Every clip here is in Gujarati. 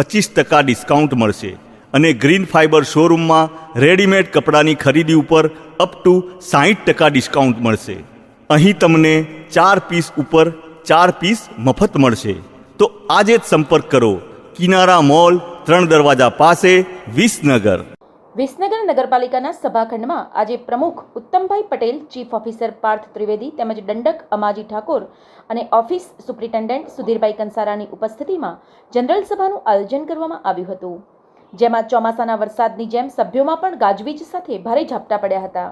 પચીસ ટકા ડિસ્કાઉન્ટ મળશે અને ગ્રીન ફાઇબર શોરૂમમાં રેડીમેડ કપડાની ખરીદી ઉપર અપ ટુ સાહીઠ ટકા ડિસ્કાઉન્ટ મળશે. અહીં તમને ચાર પીસ ઉપર ચાર પીસ મફત મળશે. તો આજે જ સંપર્ક કરો. કિનારા મોલ, ત્રણ દરવાજા પાસે, વિસનગર. વિસનગર નગરપાલિકાના સભાખંડમાં આજે પ્રમુખ ઉત્તમભાઈ પટેલ ચીફ ઓફિસર પાર્થ ત્રિવેદી તેમજ દંડક અમાજી ઠાકોર અને ઓફિસ સુપ્રિન્ટેન્ડન્ટ સુધીરભાઈ કંસારાની ઉપસ્થિતિમાં જનરલ સભાનું આયોજન કરવામાં આવ્યું હતું. જેમાં ચોમાસાના વરસાદની જેમ સભ્યોમાં પણ ગાજવીજ સાથે ભારે ઝાપટા પડ્યા હતા.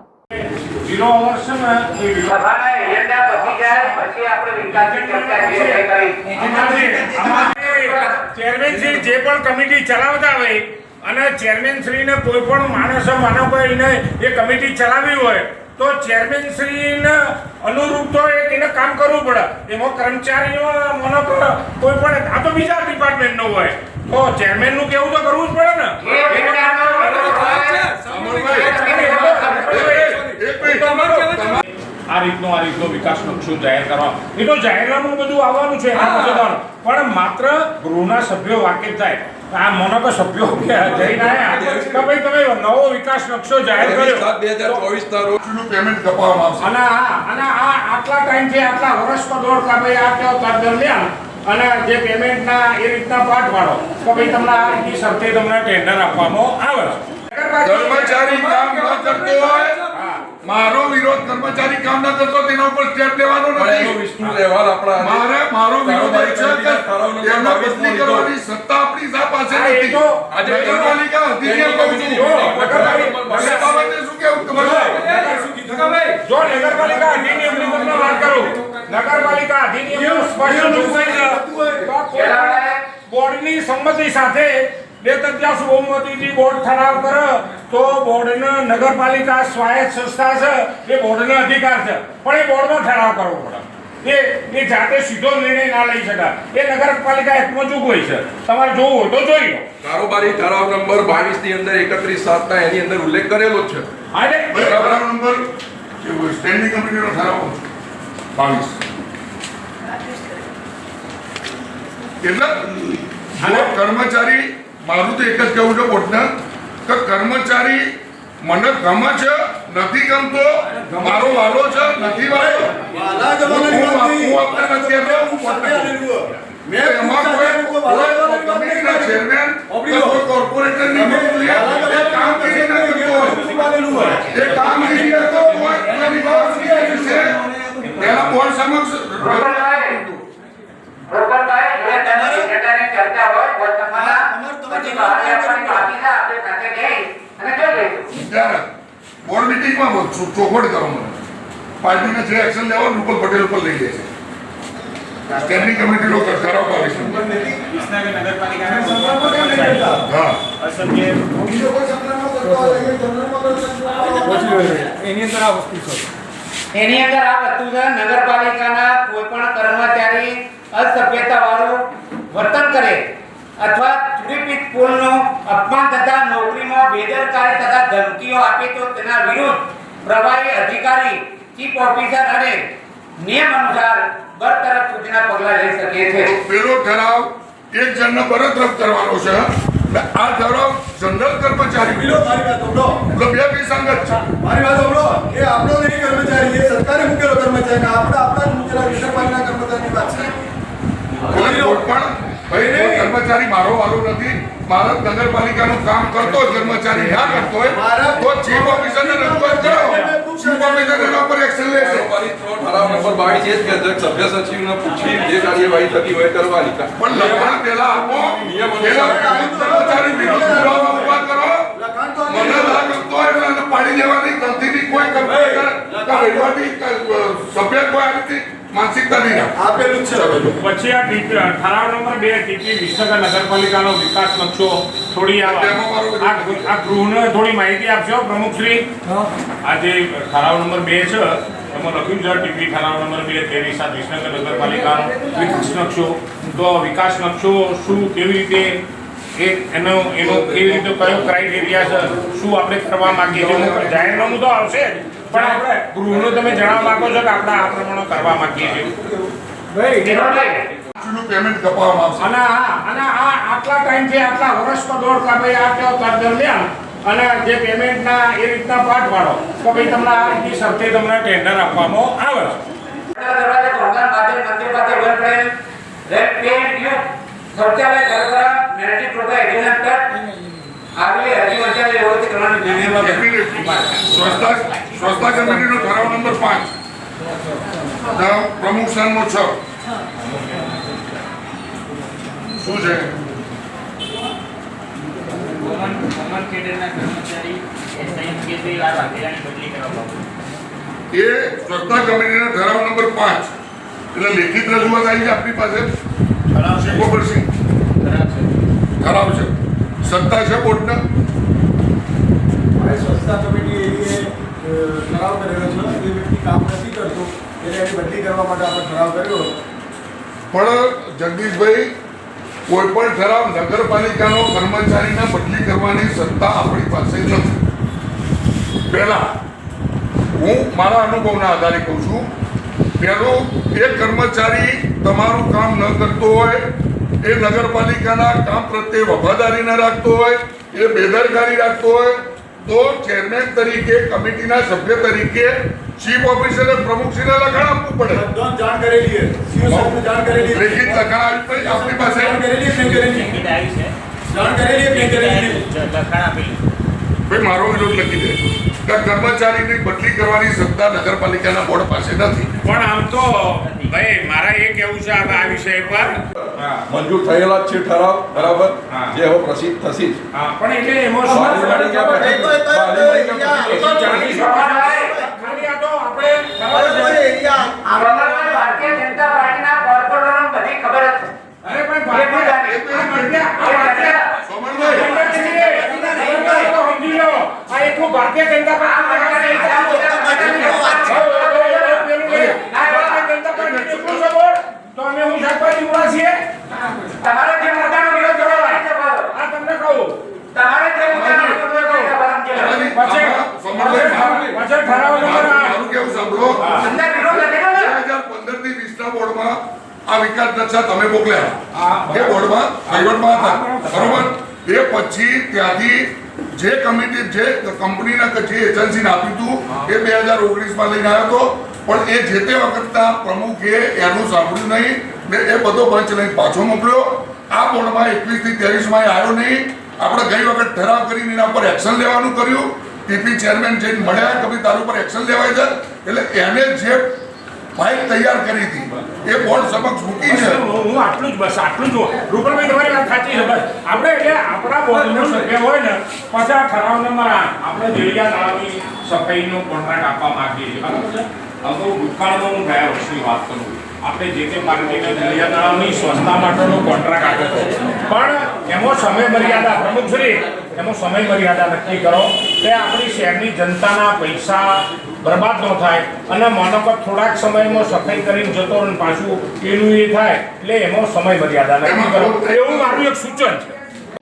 ચેરમેન જે પણ કમિટી ચલાવતા હોય અને ચેરમેન શ્રીને કોઈ પણ માણસો માનો એને એ કમિટી ચલાવી હોય, તો ચેરમેન શ્રીને અનુરૂપ તો એક એને કામ કરવું પડે. એમાં કર્મચારીઓ માનો કોઈ પણ આ તો બીજા ડિપાર્ટમેન્ટનો હોય. તો ચેરમેનનું કેવું તો કરવું જ પડે ને? આ રીતનો આ રીતનો વિકાસ નકશો જાહેર કરવા? એ તો જાહેરનામું બધું આવવાનું છે પણ માત્ર ગૃહના સભ્યો વાકેફ થાય. આ મને તો સભ્યો કે જઈને આયા. ભાઈ તમે નવો વિકાસ નકશો જાહેર કર્યો. બે હજાર ચોવીસ ના રોજ પેમેન્ટ કપાવવામાં આવશે. અને આ અને આ આટલા ટાઈમથી આટલા વર્ષ તો દોઢ કે ભાઈ આ કયો દરમિયાન? અને જે પેમેન્ટના એ રીતના પાઠ પાડો તો ભાઈ તમને આ રીતની શરતે તમને ટેન્ડર આપવામાં આવે. કર્મચારી કામ ન કરતો હોય મારો કર્મચારી કામ ના કરતો તેના ઉપર સ્ટેપ લેવાનો નથી. વિષ્ણુ અહેવાલ આપણા મારે મારો વિરોધ એ છે કે એમને 22 બદલી કરવાની સત્તા આપણી સા પાસે નથી. આજે નગરપાલિકા અધિનિયમ કહું છું નગરપાલિકા- શું કેવું તમારે જો નગરપાલિકા અધિનિયમની તમને વાત કરું. નગરપાલિકા અધિનિયમ સ્પષ્ટ જોગવાઈ તો બોર્ડની સંમતિ સાથે બે તૃતીયાંશ બહુમતીથી બોર્ડ ઠરાવ કરે તો બોર્ડને નગરપાલિકા સ્વાયત્ત સંસ્થા છે એ બોર્ડનો અધિકાર છે. પણ એ બોર્ડનો ઠરાવ કરવો પડે. એ એ જાતે સીધો નિર્ણય ના લઈ શકાય. એ નગરપાલિકા એકમજુક હોય છે. તમારે જોવું હોય તો જોઈ લો. કારોબારી ઠરાવ નંબર બાવીસની અંદર એકત્રીસ સાત ના એની અંદર ઉલ્લેખ કરેલો જ છે. આજે ઠરાવ નંબર સ્ટેન્ડિંગ કમિટીનો ઠરાવ બાવીસ. એટલે કર્મચારી મારું તો એક જ કહેવું છે બોર્ડને કે કર્મચારી મને ગમે છે નથી ગમતો મારો વાલો છે નથી વાલો હું- કોર્પોરેટર કામ આપને નથી આપતો, હું બોર્ડને કહું. એમાં કોઈ કોઈ કમિટીના ચેરમેન કે કોઈ કોર્પોરેટરની નિમણૂક એ કામગીરી ના કરતો હોય એ કામગીરી કરતો હોય તો નિભાવવાની છે તેના બોર્ડ સમક્ષ ગોપાલભાઈ, જે તમારી એજન્ડાની ચર્ચા હોય બોર્ડ સભાના, પછી બહારની આપવાની બાકી છે, આપણે સાથે જઈ અને જોઈ લઈશું. ત્યારે બોર્ડ મિટિંગમાં બોલ, ચો- ચોખવટ કરો મને પાર્ટીને જે એક્શન લેવાનું રૂપલ પટેલ ઉપર લઈ લે છે. સ્ટેન્ડિંગ કમિટીનો ઠરાવ બાવીસ છે. એની અંદર આ વસ્તુ છે. નગરપાલિકાના કોઈ પણ કર્મચારી અસભ્યતાવાળું વર્તન કરે અથવા ત્રિપિત પુલનું અપમાન તથા નોકરીમાં બેદરકારી તથા ધમકીઓ આપે તો તેના વિરુદ્ધ પ્રભારી અધિકારી ચીફ ઓફિસર અને નિયમ અનુસાર બરતરફ સુધીના પગલાં લઈ શકે છે પેલો ઠરાવ એક જણને બરતરફ કરવાનો છે આ ઠરાવ જનરલ કર્મચારી પેલો મારી વાત સાંભળો. એટલે બે સંગત છે મારી વાત સાંભળો. એ આપણો નહીં કર્મચારી, એ સરકારે મૂકેલો કર્મચારી. ને આપણે આપણા મૂકેલા નગરપાલિકા કર્મચારીની વાત છે. પણ ભાઈ કર્મચારી મારો વાલો નથી મારો નગરપાલિકાનું કામ કરતો કર્મચારી ના કરતો હોય તો ચીફ ઓફિસરને ચીફ એના ઉપર એક્શન લેશે. કારોબારી ઠરાવ નંબર બાવીસ એ કે અધ્યક્ષ સભ્ય સચિવને પૂછી જે કાર્યવાહી થતી હોય કરવાની. પણ લખાણ પેલા આપો. નિયમ અનુસાર. કર્મચારી વિરુદ્ધ પુરાવા ઊભા કરો. લખાણ તો મને હોય એટલે પાડી દેવાની. કોઈ સભ્ય કોઈ આ રીતે માનસિક નહીં આપેલું છે પછી આ ઠરાવ નંબર બે ટીપી વિસનગર નગરપાલિકાનો વિકાસ નકશો થોડી આ તેમાં મારું આ ગૃ- આ ગૃહને થોડી માહિતી આપશો પ્રમુખશ્રી. આ જે ઠરાવ નંબર બે છે એમાં લખ્યું છે ટીપી ઠરાવ નંબર બે તેની સાત વિસનગર નગરપાલિકાનો વિકાસ નકશો. તો વિકાસ નકશો શું કેવી રીતે એ એનો એનો કેવી રીતે કયો ક્રાઇટેરિયા છે શું આપણે કરવા માંગીએ છીએ? જાહેરનામું તો આવશે જ, પણ આપણે ગૃહનું તમે જણાવવા માંગો છો કે આપણે આ પ્રમાણે કરવા માંગીએ છીએ? પેમેન્ટ કપાવવામાં આવશે. અને આ અને આ આટલા ટાઈમથી આટલા વર્ષમાં દોઢ કે ભાઈ આ કયો કર દરમિયાન? અને જે પેમેન્ટના એ રીતના પાઠ પાડો તો ભાઈ તમને આ રીતની શરતે તમને ટેન્ડર આપવામાં આવે છે. દરવાજા સ્વચ્છતા કમિટીનો ઠરાવ નંબર પાંચ. પ્રમુખ સ્થાનનો છ. શું છે? એ સ્વચ્છતા કમિટીના ઠરાવ નંબર પાંચ. એટલે લેખિત રજૂઆત આવી છે આપણી પાસે? શ્રી ગોબરસિંહ ઠરાવ છે. સત્તા છે બોર્ડના? સ્વચ્છતા કમિટી ઠરાવ કરેલો છે. એ વ્યક્તિ કામ નથી કરતો એટલે એની બદલી કરવા માટે આપણે ઠરાવ કર્યો. પણ જગદીશભાઈ, કોઈ પણ ઠરાવ નગરપાલિકાનો કર્મચારીને બદલી કરવાની સત્તા આપણી પાસે નથી. પહેલા, હું મારા અનુભવના આધારે કહું છું, પહેલું, એ કર્મચારી તમારું કામ ન કરતો હોય, એ નગરપાલિકાના કામ પ્રત્યે વફાદારી ન રાખતો હોય, એ બેદરકારી રાખતો હોય તો ચેરમેન તરીકે કમિટીના સભ્ય તરીકે ચીફ ઓફિસરે પ્રમુખશ્રીને લખાણ આપવું પડે જાણ કરેલી છે સીઓ સાહેબને જાણ કરેલી. લેખિત લખાણ આવી પડે આપણી પાસે જાણ કરેલી છે કરેલી? જાણ કરેલી છે કરેલી? ભાઈ મારો વિરોધ લખી દે કે કર્મચારીની બદલી કરવાની સત્તા નગરપાલિકાના બોર્ડ પાસે નથી. પણ આમ તો ભાઈ મારા એ કેવું છે આ આ વિષય પર? મંજૂર થયેલા જ છે ઠરાવ બરાબર. જે હવે પ્રસિદ્ધ થશે પણ એટલે એમાં બારી વાળી કે એટલું ભારતીય જનતા પાર્ટી તો અમે હું શાકભાજી ઉડા છીએ. તમારે જે મુદ્દાનો વિરોધ કરવો હોય તે કરો. આ તમને કહું. તમારે જે મુદ્દાનો વિરોધ કરવો હોય તે કરો. પછી પછી ઠરાવ નંબર આ. મારું કેવું સાંભળો? અંદર વિરોધ નથી બે કરવો. હજાર પંદરથી બોર્ડમાં આ વિકાસ નકશા તમે મોકલ્યા. એ બોર્ડમાં વહીવટમાં હતા. બરોબર? એ પછી ત્યાંથી જે કમિટી જે કંપનીના જે એજન્સીને આપ્યું હતું એ બે હજાર ઓગણીસમાં લઈને આવ્યો હતો. પણ એ જે તે વખતના પ્રમુખે એનું સાંભળ્યું નહીં ને એ બધો પંચ લઈને પાછો મોકલ્યો. આ બોર્ડમાં એકવીસથી ત્રેવીસમાં એ આવ્યો નહીં. આપણે ગઈ વખત ઠરાવ કરીને એના પર એક્શન લેવાનું કર્યું. ટીપી ચેરમેન જઈને મળ્યા કે ભાઈ તારું પર એક્શન લેવાય છે. એટલે એને જે ફાઇલ તૈયાર કરી હતી એ બોર્ડ સમક્ષ મૂકી છે હું આટલું જ બસ આટલું જ. રૂપલભાઈ તમારી વાત સાચી છે બસ. આપણા સભ્ય હોય ને, પછી ઠરાવ નંબર આઠ આપણે દેડિયા તળાવની સફાઈનો કોન્ટ્રાક્ટ આપવા માંગીએ છીએ. બરાબર છે? હવે ભૂતકાળમાં હું ગયા વર્ષની વાત કરું. આપણે જે તે પાર્ટીને દેડિયા તળાવની સ્વચ્છતા માટેનો કોન્ટ્રાક્ટ આપ્યો હતો. પણ એમાં સમય મર્યાદા પ્રમુખશ્રી એમાં સમય મર્યાદા નક્કી કરો કે આપણી શહેરની જનતાના પૈસા બરબાદ ન થાય અને માનો કે થોડાક સમયમાં સફાઈ કરીને જતો પાછું એનું એ થાય, એટલે એમાં સમય મર્યાદા નક્કી કરો. એવું મારું એક સૂચન છે.